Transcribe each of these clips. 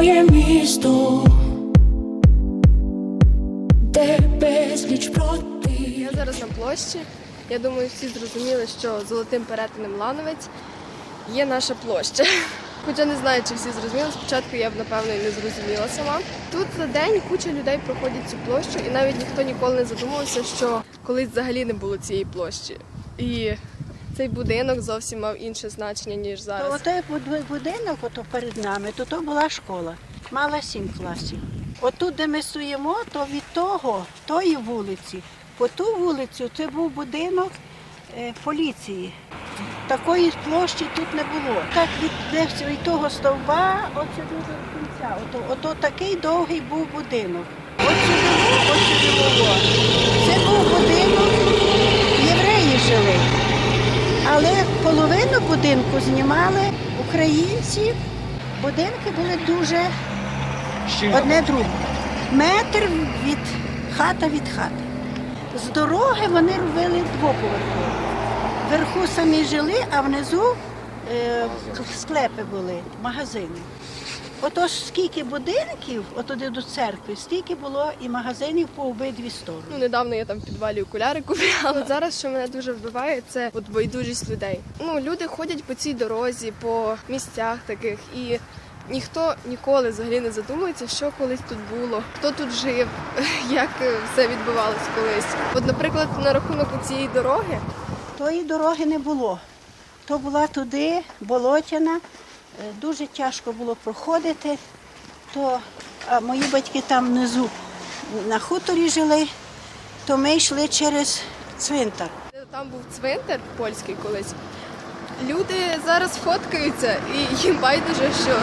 моє місто, де безліч проти. Я зараз на площі. Я думаю, всі зрозуміли, що золотим перетином Лановець є наша площа. Хоча не знаю, чи всі зрозуміли. Спочатку я б напевно і не зрозуміла сама. Тут за день куча людей проходять цю площу, і навіть ніхто ніколи не задумувався, що колись взагалі не було цієї площі. І цей будинок зовсім мав інше значення, ніж зараз. отой будинок ото перед нами, то то була школа. Мала сім класів. Отут, де ми стоїмо, то від того, тої вулиці, по ту вулицю це був будинок е, поліції. Такої площі тут не було. Так від, від того стовба, от сюди до кінця. Ото, ото такий довгий був будинок. От сюди, от сюди було. Це був будинок, євреї жили. Але половину будинку знімали українці. Будинки були дуже одне друге. Метр від хата від хати. З дороги вони робили двоповерхові. Вверху самі жили, а внизу е, склепи були, магазини. Отож, скільки будинків, отуди до церкви, стільки було і магазинів по обидві сторони. Ну, недавно я там в підвалі окуляри купляла. Зараз, що мене дуже вбиває, це от байдужість людей. Ну, люди ходять по цій дорозі, по місцях таких, і ніхто ніколи взагалі не задумується, що колись тут було, хто тут жив, як все відбувалося колись. От, наприклад, на рахунок цієї дороги, Тої дороги не було. То була туди, болотяна, дуже тяжко було проходити. То, а мої батьки там внизу на хуторі жили, то ми йшли через цвинтар. там був цвинтар польський колись. Люди зараз фоткаються, і їм байдуже, що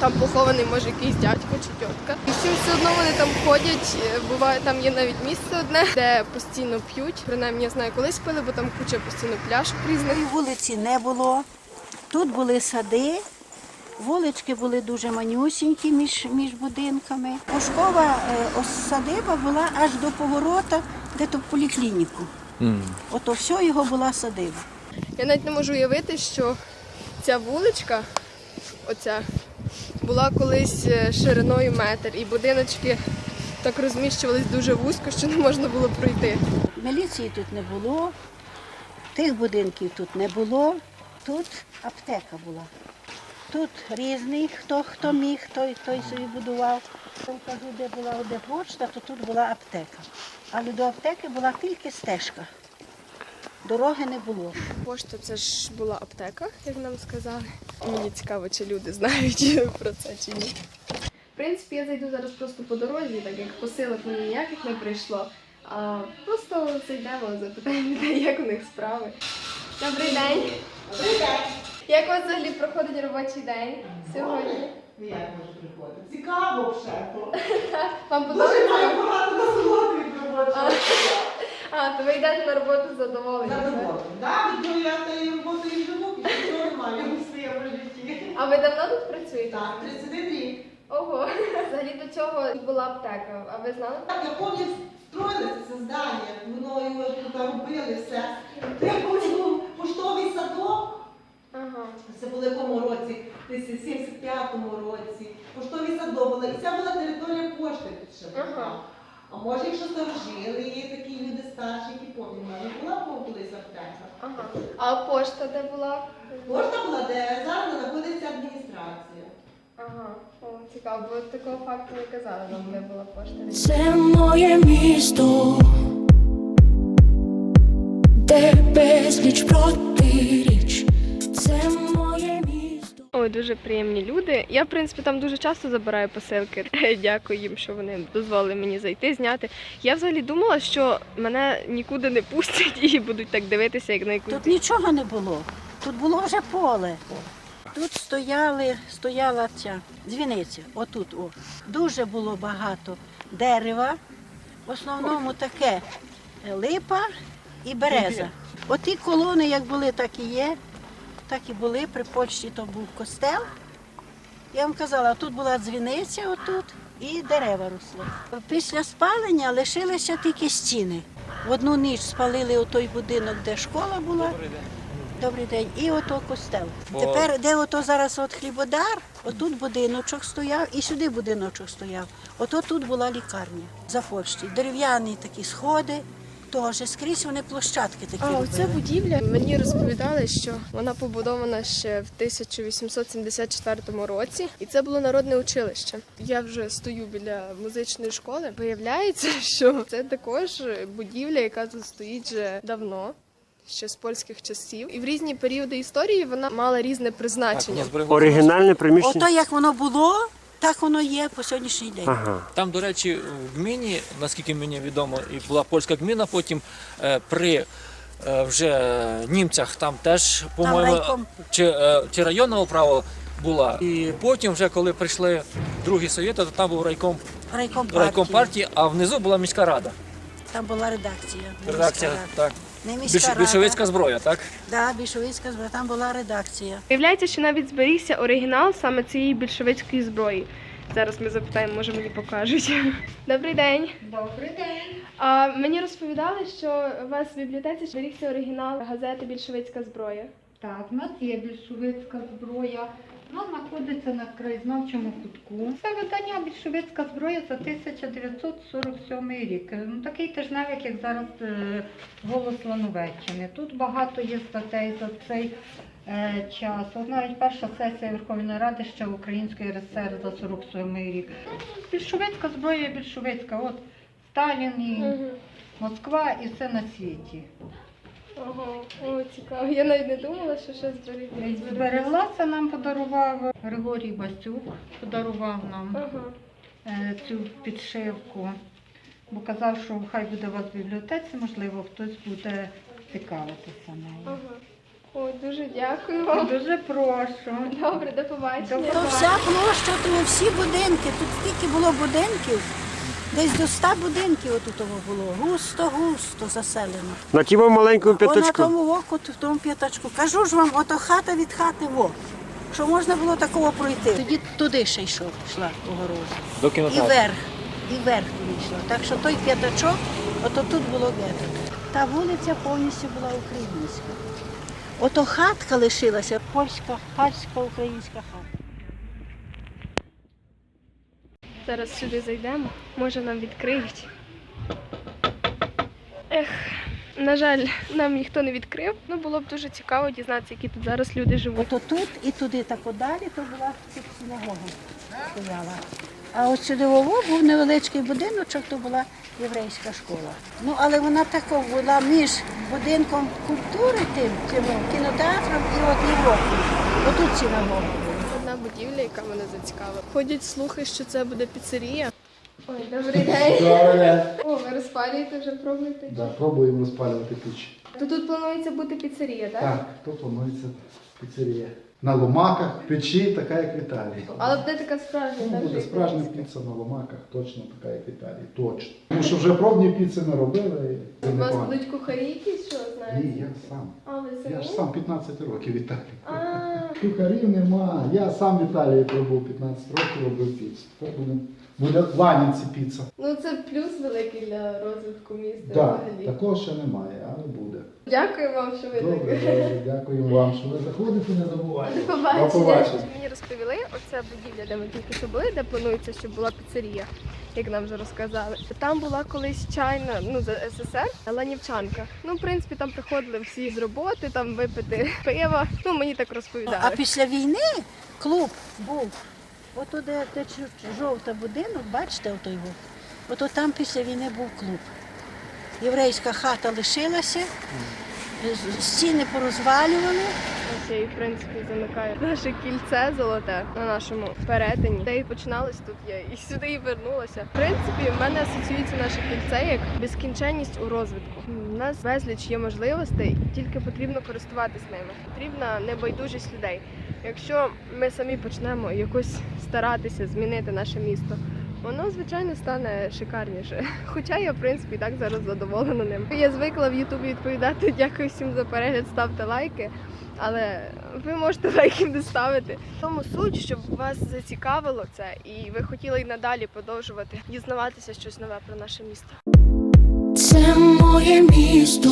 там похований може якийсь дядько чи тітка. І всім все одно вони там ходять. Е, Буває, там є навіть місце одне, де постійно п'ють. Принаймні я знаю, колись пили, бо там куча постійно пляшок різних. Вулиці не було. Тут були сади, вулички були дуже манюсінькі між, між будинками. Пушкова е, садиба була аж до поворота, де то в поліклініку. Ото все його була садиба. Я навіть не можу уявити, що ця вуличка, оця, була колись е, шириною метр, і будиночки так розміщувались дуже вузько, що не можна було пройти. Міліції тут не було, тих будинків тут не було. Тут аптека була. Тут різний, хто хто міг, той, той собі будував. Кажу, де була де почта, то тут була аптека. Але до аптеки була тільки стежка. Дороги не було. Пошта це ж була аптека, як нам сказали. Мені цікаво, чи люди знають про це чи ні. В принципі, я зайду зараз просто по дорозі, так як посилок мені ніяких не прийшло. А просто зайдемо, запитаємо людей, як у них справи. Добрий день. Добрий день. Як у вас взагалі проходить робочий день сьогодні? Ну, Як може приходити? Цікаво вже. Вам Дуже подобається? маю багато насолоди від робочого. А, то ви йдете на роботу задоволені. так? Задоволена. Так, від тієї роботи і живу, і нічого немає у своєму житті. А ви давно тут працюєте? Так, 31 рік. Ого. Взагалі до цього була аптека. А ви знали? Так, я повністю строїлося це здання, воно його тут робили все. Де був поштовий садок, Ага. це було в якому році, десь в 75-му році. Поштовий садок була, територія пошти ще. Ага. А може, якщо старожили, є такі люди старші, які пам'ятають, не була б колись аптека. Ага. А пошта де була? Пошта була, де зараз знаходиться адміністрація. Ага. О, цікаво, бо такого факту не казали нам, де була пошта. Це моє місто, де безліч протиріч. Дуже приємні люди. Я, в принципі, там дуже часто забираю посилки. Дякую їм, що вони дозволили мені зайти, зняти. Я взагалі думала, що мене нікуди не пустять і будуть так дивитися, як на якусь. Тут нічого не було. Тут було вже поле. Тут стояли, стояла ця дзвіниця, отут. О. Дуже було багато дерева. В основному таке липа і береза. Оті колони, як були, так і є. Так і були. При почті то був костел. Я вам казала, тут була дзвіниця отут і дерева росли. Після спалення лишилися тільки стіни. В одну ніч спалили той будинок, де школа була. Добрий день. І ото костел. Бо- Тепер, де ото зараз от хлібодар, отут будиночок стояв і сюди будиночок стояв. Ото тут була лікарня за Польщі. Дерев'яні такі сходи, теж скрізь вони площадки такі А робили. оця будівля мені розповідали, що вона побудована ще в 1874 році, і це було народне училище. Я вже стою біля музичної школи. Виявляється, що це також будівля, яка тут стоїть вже давно. Ще з польських часів, і в різні періоди історії вона мала різне призначення. Оригінальне приміщення. Ото як воно було, так воно є по сьогоднішній день. Ага. Там, до речі, в гміні, наскільки мені відомо, і була польська гміна, потім е, при е, вже німцях там теж, по-моєму, райком. чи, е, чи районна управа була. І потім, вже коли прийшли другі совєти, то там був райком, Райком партії. райком партії, а внизу була міська рада. Там була редакція. Редакція, міська рада. так. Не міська рада. більшовицька зброя, так? Да, більшовицька зброя, там була редакція. Виявляється, що навіть зберігся оригінал саме цієї більшовицької зброї. Зараз ми запитаємо, може мені покажуть. Добрий день. Добрий день. А мені розповідали, що у вас в бібліотеці зберігся оригінал газети Більшовицька зброя. Так, в нас є більшовицька зброя. Вона знаходиться на краєзнавчому кутку. Це видання більшовицька зброя за 1947 рік. Ну, такий тижневик, як зараз е, голос Лановеччини. Тут багато є статей за цей е, час. От навіть перша сесія Верховної Ради ще Української РСР за 47 рік. Ну, більшовицька зброя, більшовицька. От Сталін і Москва і все на світі. Ага, о, цікаво. Я навіть не думала, що щось зберігся. Збереглася нам подарував Григорій Басюк, подарував нам Ага. е, цю підшивку, бо казав, що хай буде у вас в бібліотеці, можливо, хтось буде цікавитися нею. Ага. О, дуже дякую вам. Дуже прошу. Добре, до побачення. То вся площа, то всі будинки. Тут скільки було будинків, десь до ста будинків отут було. Густо-густо заселено. На тім маленькому О, на тому оку, в тому п'ятачку. Кажу ж вам, ото хата від хати во. Що можна було такого пройти. Тоді туди ще йшов, йшла огорожа. До І вверх, і вверх туди йшла. Так що той п'ятачок, ото тут було гетто. Та вулиця повністю була українська. Ото хатка лишилася, польська, польська українська хата. Зараз сюди зайдемо, може нам відкриють. Ех, на жаль, нам ніхто не відкрив. Ну було б дуже цікаво дізнатися, які тут зараз люди живуть. Ото тут і туди, так подалі, то була тут синагога стояла. А от сюди вово був невеличкий будиночок, то була єврейська школа. Ну, але вона така була між будинком культури тим, цим кінотеатром і от Європою. Отут синагога яка мене зацікавила. Ходять слухи, що це буде піцерія. Ой, добрий день. О, ви розпалюєте вже пробуєте? Да, пробуємо розпалювати піч. То тут планується бути піцерія, так? Так, то планується піцерія. На ломаках, печі, така як в Італії. Але буде така справжня, Ну, так? буде вже справжня піца на ломаках, точно така, як в Італії. Точно. Тому що вже пробні піци не робили. і це У вас непогано. будуть кухарі якісь, що знаєте? Ні, я сам. А, ви самі? Я ж сам 15 років в Італії. А, Кухарів нема. Я сам в Італії пробув 15 років, робив піцу. То буде, буде Ланінці піца. ну це плюс великий для розвитку міста Так, взагалі. такого ще немає, але буде. Дякую вам, що ви Добре, так. добре, дякуємо вам, що ви заходите, не забувайте. До побачення. Мені розповіли, оця будівля, де ми тільки що були, де планується, щоб була піцерія, як нам вже розказали. Там була колись чайна, ну за СССР, ланівчанка. Ну, в принципі, там приходили всі з роботи, там випити пива. Ну, мені так розповідали. А після війни клуб був. Ото де, де жовта будинок, бачите, ото його. Ото там після війни був клуб. Єврейська хата лишилася, стіни порозвалювали. І в принципі замикаю наше кільце золоте на нашому перетині. Де і починалось тут я і сюди і вернулася. В принципі, в мене асоціюється наше кільце як безкінченність у розвитку. У нас безліч є можливостей, тільки потрібно користуватись ними. Потрібна небайдужість людей. Якщо ми самі почнемо якось старатися змінити наше місто. Воно, звичайно, стане шикарніше. Хоча я, в принципі, так зараз задоволена ним. Я звикла в Ютубі відповідати дякую всім за перегляд, ставте лайки. Але ви можете лайки не ставити. Тому суть, щоб вас зацікавило це, і ви хотіли й надалі продовжувати дізнаватися щось нове про наше місто. Це моє місто.